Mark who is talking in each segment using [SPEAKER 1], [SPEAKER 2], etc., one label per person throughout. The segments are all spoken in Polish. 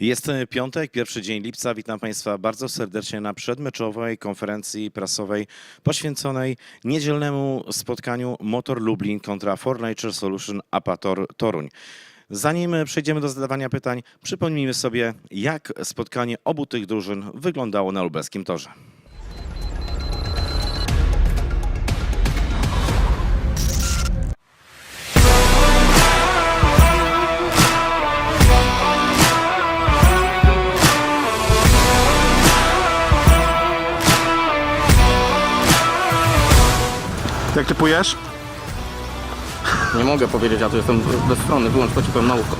[SPEAKER 1] Jest piątek, pierwszy dzień lipca. Witam Państwa bardzo serdecznie na przedmeczowej konferencji prasowej poświęconej niedzielnemu spotkaniu Motor Lublin kontra For Nature Solution Apator Toruń. Zanim przejdziemy do zadawania pytań, przypomnijmy sobie, jak spotkanie obu tych drużyn wyglądało na lubelskim torze.
[SPEAKER 2] Jak typujesz?
[SPEAKER 3] Nie mogę powiedzieć, ja tu jestem bezstronny, wyłącz to ci powiem na ucho.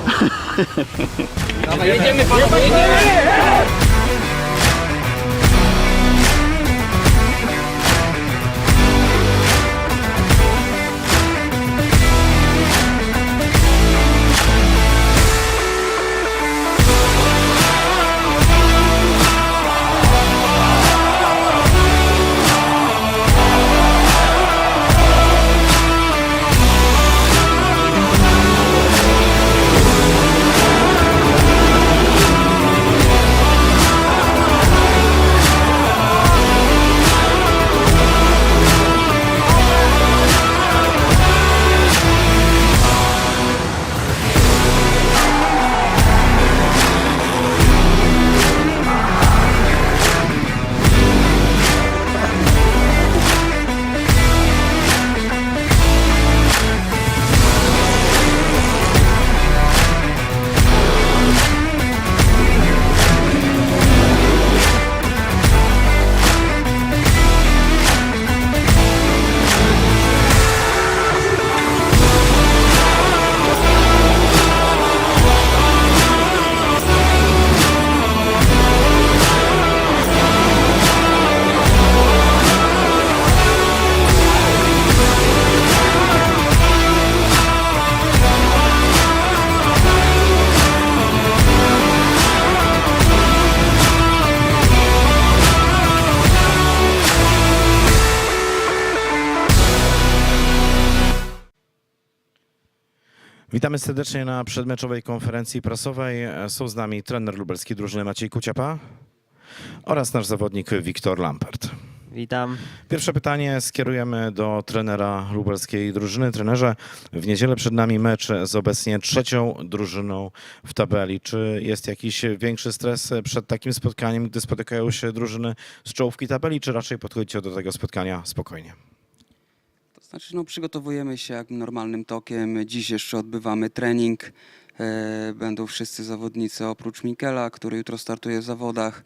[SPEAKER 1] Witamy serdecznie na przedmeczowej konferencji prasowej. Są z nami trener lubelskiej drużyny Maciej Kuciapa oraz nasz zawodnik Wiktor Lampert.
[SPEAKER 4] Witam.
[SPEAKER 1] Pierwsze pytanie skierujemy do trenera lubelskiej drużyny. Trenerze, w niedzielę przed nami mecz z obecnie trzecią drużyną w tabeli. Czy jest jakiś większy stres przed takim spotkaniem, gdy spotykają się drużyny z czołówki tabeli, czy raczej podchodzicie do tego spotkania spokojnie?
[SPEAKER 5] Znaczy, no, przygotowujemy się jak normalnym tokiem. Dziś jeszcze odbywamy trening. E, Będą wszyscy zawodnicy oprócz Mikela, który jutro startuje w zawodach.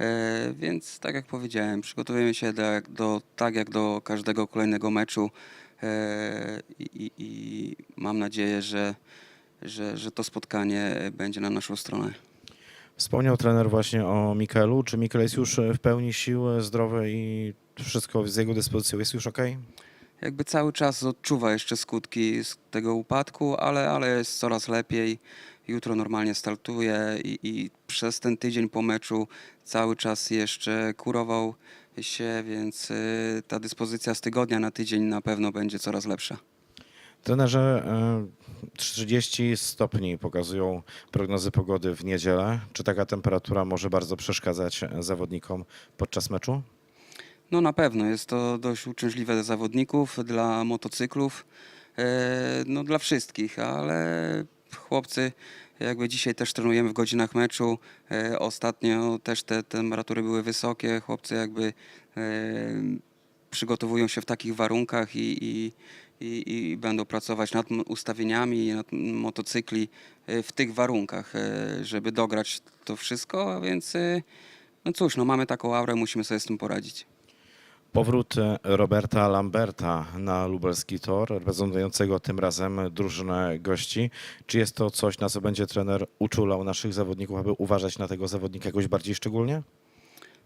[SPEAKER 5] E, Więc tak jak powiedziałem, przygotowujemy się do, do, tak jak do każdego kolejnego meczu E, i, i, i mam nadzieję, że, że, że to spotkanie będzie na naszą stronę.
[SPEAKER 1] Wspomniał trener właśnie o Mikelu. Czy Mikel jest już w pełni sił, zdrowy i wszystko z jego dyspozycją jest już ok?
[SPEAKER 5] Jakby cały czas odczuwa jeszcze skutki z tego upadku, ale, ale jest coraz lepiej. Jutro normalnie startuje i, i przez ten tydzień po meczu cały czas jeszcze kurował się, więc y, ta dyspozycja z tygodnia na tydzień na pewno będzie coraz lepsza.
[SPEAKER 1] Trenerze, e, 30 stopni pokazują prognozy pogody w niedzielę. Czy taka temperatura może bardzo przeszkadzać zawodnikom podczas meczu?
[SPEAKER 5] No na pewno jest to dość uciążliwe dla zawodników, dla motocyklów, e, no dla wszystkich, ale chłopcy jakby dzisiaj też trenujemy w godzinach meczu. E, Ostatnio też te temperatury były wysokie, chłopcy jakby e, przygotowują się w takich warunkach i, i, i, i będą pracować nad ustawieniami nad motocykli w tych warunkach, żeby dograć to wszystko, a więc no cóż, no mamy taką aurę, musimy sobie z tym poradzić.
[SPEAKER 1] Powrót Roberta Lamberta na lubelski tor, reprezentującego tym razem drużynę gości. Czy jest to coś, na co będzie trener uczulał naszych zawodników, aby uważać na tego zawodnika jakoś bardziej szczególnie?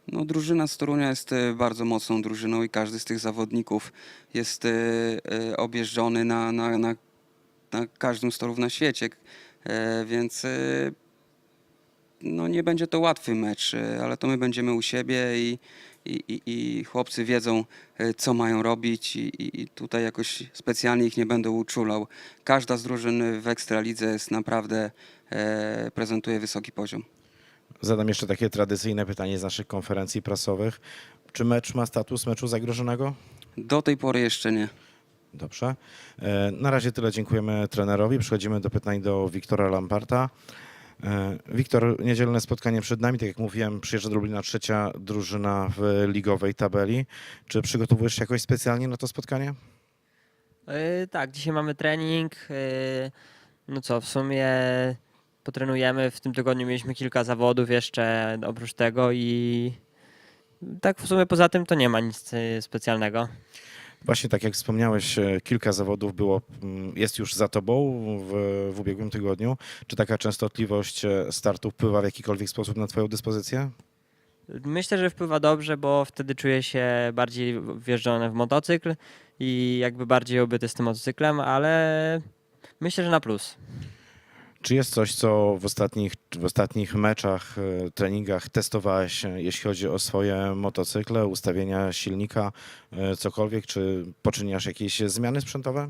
[SPEAKER 5] No, drużyna z Torunia jest e, bardzo mocną drużyną i każdy z tych zawodników jest e, e, objeżdżony na, na, na, na każdym z torów na świecie. Więc no, nie będzie to łatwy mecz, ale to my będziemy u siebie i, i, i, i chłopcy wiedzą, e, co mają robić i, i, i tutaj jakoś specjalnie ich nie będę uczulał. Każda z drużyn w Ekstralidze jest naprawdę, e, prezentuje wysoki poziom.
[SPEAKER 1] Zadam jeszcze takie tradycyjne pytanie z naszych konferencji prasowych. Czy mecz ma status meczu zagrożonego?
[SPEAKER 5] Do tej pory jeszcze nie.
[SPEAKER 1] Dobrze. E, Na razie tyle dziękujemy trenerowi. Przechodzimy do pytań do Wiktora Lamparta. E, Wiktor, niedzielne spotkanie przed nami. Tak jak mówiłem, przyjeżdża do Lublina trzecia drużyna w ligowej tabeli. Czy przygotowujesz się jakoś specjalnie na to spotkanie?
[SPEAKER 4] Yy, tak, dzisiaj mamy trening. Yy, no co, w sumie potrenujemy. W tym tygodniu mieliśmy kilka zawodów jeszcze oprócz tego i tak w sumie poza tym to nie ma nic specjalnego.
[SPEAKER 1] Właśnie tak jak wspomniałeś, e, kilka zawodów było, mm, jest już za tobą w, w ubiegłym tygodniu. Czy taka częstotliwość e, startów wpływa w jakikolwiek sposób na twoją dyspozycję?
[SPEAKER 4] Myślę, że wpływa dobrze, bo wtedy czuję się bardziej wjeżdżony w motocykl i jakby bardziej obyty z tym motocyklem, ale myślę, że na plus.
[SPEAKER 1] Czy jest coś, co w ostatnich, w ostatnich meczach, e, treningach testowałeś, e, jeśli chodzi o swoje motocykle, ustawienia silnika, e, cokolwiek? Czy poczyniasz jakieś zmiany sprzętowe?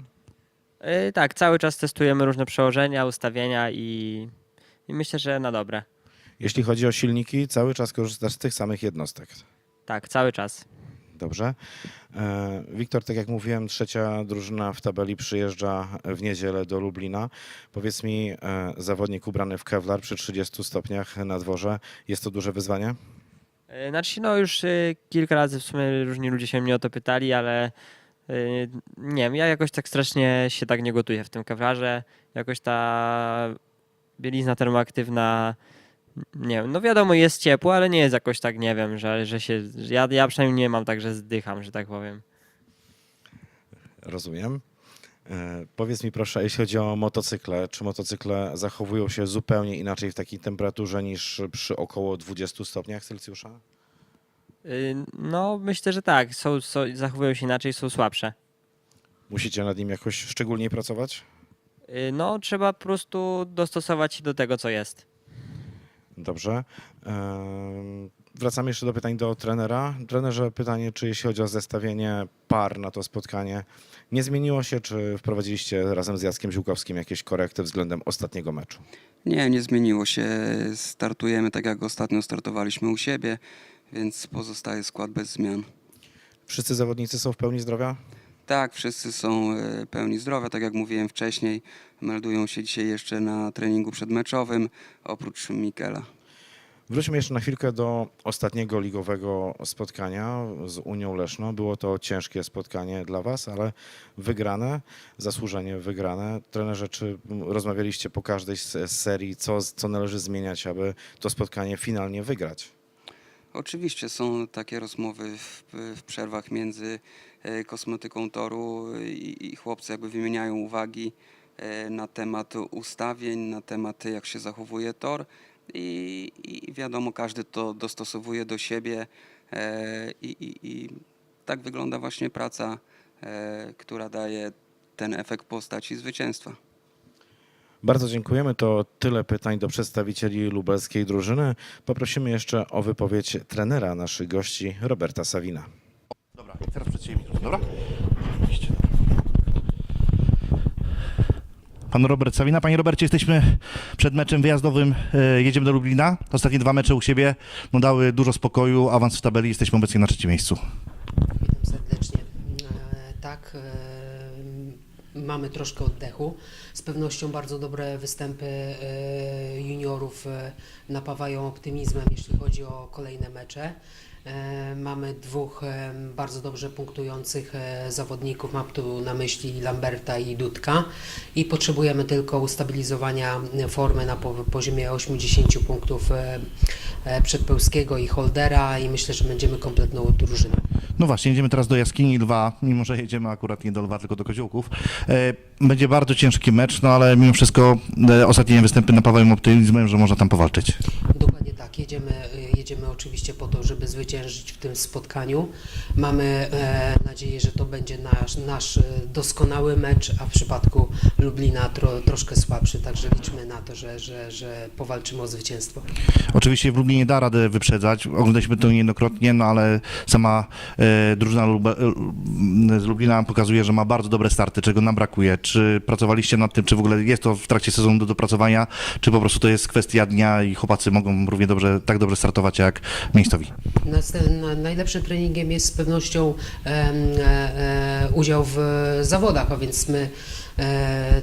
[SPEAKER 4] Yy, tak, cały czas testujemy różne przełożenia, ustawienia i, i myślę, że na dobre.
[SPEAKER 1] Jeśli chodzi o silniki, cały czas korzystasz z tych samych jednostek.
[SPEAKER 4] Tak, cały czas.
[SPEAKER 1] Dobrze. E, Wiktor, tak jak mówiłem, trzecia drużyna w tabeli przyjeżdża w niedzielę do Lublina. Powiedz mi, e, zawodnik ubrany w kevlar przy 30 stopniach na dworze, jest to duże wyzwanie?
[SPEAKER 4] Yy, Znaczy, no już kilka razy w sumie różni ludzie się mnie o to pytali, ale nie wiem, ja jakoś tak strasznie się tak nie gotuję w tym kewlarze. Jakoś ta bielizna termoaktywna, nie wiem, no wiadomo jest ciepło, ale nie jest jakoś tak, nie wiem, że, że się, że ja, ja przynajmniej nie mam tak, że zdycham, że tak powiem.
[SPEAKER 1] Rozumiem. E, Powiedz mi proszę, jeśli chodzi o motocykle, czy motocykle zachowują się zupełnie inaczej w takiej temperaturze niż przy około 20 stopniach Celsjusza?
[SPEAKER 4] Yy, No myślę, że tak, są, są, zachowują się inaczej, są słabsze.
[SPEAKER 1] Musicie nad nim jakoś szczególnie pracować?
[SPEAKER 4] Yy, No trzeba po prostu dostosować się do tego, co jest.
[SPEAKER 1] Dobrze. Wracamy jeszcze do pytań do trenera. Trenerze, pytanie, czy jeśli chodzi o zestawienie par na to spotkanie, nie zmieniło się, czy wprowadziliście razem z Jackiem Ziłkowskim jakieś korekty względem ostatniego meczu?
[SPEAKER 5] Nie, nie zmieniło się. Startujemy tak jak ostatnio startowaliśmy u siebie, więc pozostaje skład bez zmian.
[SPEAKER 1] Wszyscy zawodnicy są w pełni zdrowia?
[SPEAKER 5] Tak, wszyscy są e, pełni zdrowia, tak jak mówiłem wcześniej. Meldują się dzisiaj jeszcze na treningu przedmeczowym, oprócz Mikela.
[SPEAKER 1] Wróćmy jeszcze na chwilkę do ostatniego ligowego spotkania z Unią Leszno. Było to ciężkie spotkanie dla Was, ale wygrane, zasłużenie wygrane. Trenerze, czy rozmawialiście po każdej z serii, co, co należy zmieniać, aby to spotkanie finalnie wygrać?
[SPEAKER 5] Oczywiście są takie rozmowy w, w przerwach między e, kosmetyką toru i, i chłopcy jakby wymieniają uwagi e, na temat ustawień, na temat jak się zachowuje tor i, i wiadomo każdy to dostosowuje do siebie e, i, i, i tak wygląda właśnie praca, która daje ten efekt postaci zwycięstwa.
[SPEAKER 1] Bardzo dziękujemy. To tyle pytań do przedstawicieli lubelskiej drużyny. Poprosimy jeszcze o wypowiedź trenera naszych gości, Roberta Sawina.
[SPEAKER 2] Dobra, i teraz przed mikrofon, dobra? Pan Robert Sawina. Panie Robercie, jesteśmy przed meczem wyjazdowym. e, Jedziemy do Lublina. Ostatnie dwa mecze u siebie no, dały dużo spokoju, awans w tabeli. Jesteśmy obecnie na trzecim miejscu.
[SPEAKER 6] Witam serdecznie. E, Tak, e, mamy troszkę oddechu. Z pewnością bardzo dobre występy e, juniorów e, napawają optymizmem, jeśli chodzi o kolejne mecze. E, Mamy dwóch bardzo dobrze punktujących zawodników, mam tu na myśli Lamberta i Dudka i potrzebujemy tylko ustabilizowania formy na po- poziomie 80 punktów Przedpełskiego i Holdera i myślę, że będziemy kompletną drużyną.
[SPEAKER 2] No właśnie, jedziemy teraz do Jaskini Lwa, mimo że jedziemy akurat nie do Lwa, tylko do Koziołków. E, Będzie bardzo ciężki mecz, no ale mimo wszystko e, ostatnie występy napawają optymizmem, że można tam powalczyć.
[SPEAKER 6] Dokładnie tak, jedziemy, jedziemy oczywiście po to, żeby zwyciężyć w tym spotkaniu. Mamy e, nadzieję, że to będzie nasz, nasz e, doskonały mecz, a w przypadku Lublina tro, troszkę słabszy, także liczmy na to, że, że, że powalczymy o zwycięstwo.
[SPEAKER 2] Oczywiście w Lublinie da radę wyprzedzać, oglądaliśmy to niejednokrotnie, no ale sama e, drużyna Lube, e, z Lublina pokazuje, że ma bardzo dobre starty, czego nam brakuje. Czy pracowaliście nad tym, czy w ogóle jest to w trakcie sezonu do dopracowania, czy po prostu to jest kwestia dnia i chłopacy mogą równie dobrze, tak dobrze startować jak miejscowi?
[SPEAKER 6] Najlepszym treningiem jest z pewnością e, e, udział w zawodach, a więc my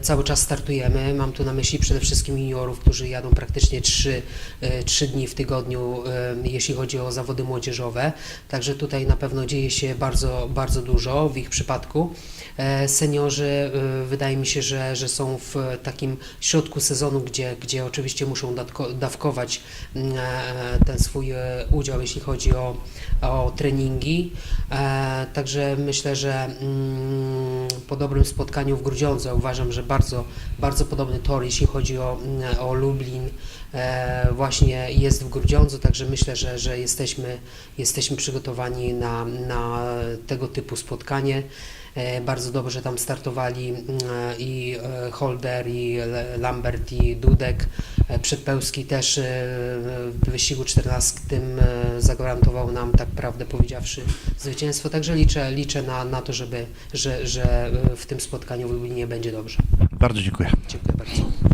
[SPEAKER 6] cały czas startujemy. Mam tu na myśli przede wszystkim juniorów, którzy jadą praktycznie 3, trzy dni w tygodniu, em, jeśli chodzi o zawody młodzieżowe. Także tutaj na pewno dzieje się bardzo, bardzo dużo w ich przypadku. E, Seniorzy e, wydaje mi się, że, że są w takim środku sezonu, gdzie, gdzie oczywiście muszą dawkować mm, e, ten swój e, udział, jeśli chodzi o, o treningi. E, Także myślę, że mm, po dobrym spotkaniu w Grudziądzu uważam, że bardzo, bardzo podobny tor, jeśli chodzi o, o Lublin, e, właśnie jest w Grudziądzu, także myślę, że, że jesteśmy, jesteśmy przygotowani na, na tego typu spotkanie. E, Bardzo dobrze tam startowali mm, i e, Holder, i Lambert, i Dudek. E, Przedpełski też e, w wyścigu 14 e, zagwarantował nam, tak prawdę powiedziawszy, zwycięstwo. Także liczę, liczę na, na to, żeby, że, że w tym spotkaniu w Lublinie będzie dobrze.
[SPEAKER 2] Bardzo dziękuję.
[SPEAKER 6] Dziękuję bardzo.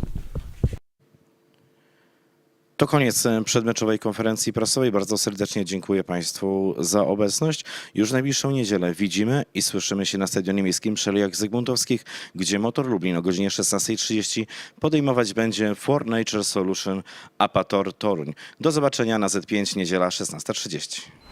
[SPEAKER 1] To koniec e, przedmeczowej konferencji prasowej. Bardzo serdecznie dziękuję Państwu za obecność. Już najbliższą niedzielę widzimy i słyszymy się na Stadionie Miejskim Alejach Zygmuntowskich, gdzie Motor Lublin o godzinie 16.30 podejmować będzie For Nature Solution Apator Toruń. Do zobaczenia na Z5 niedziela 16.30.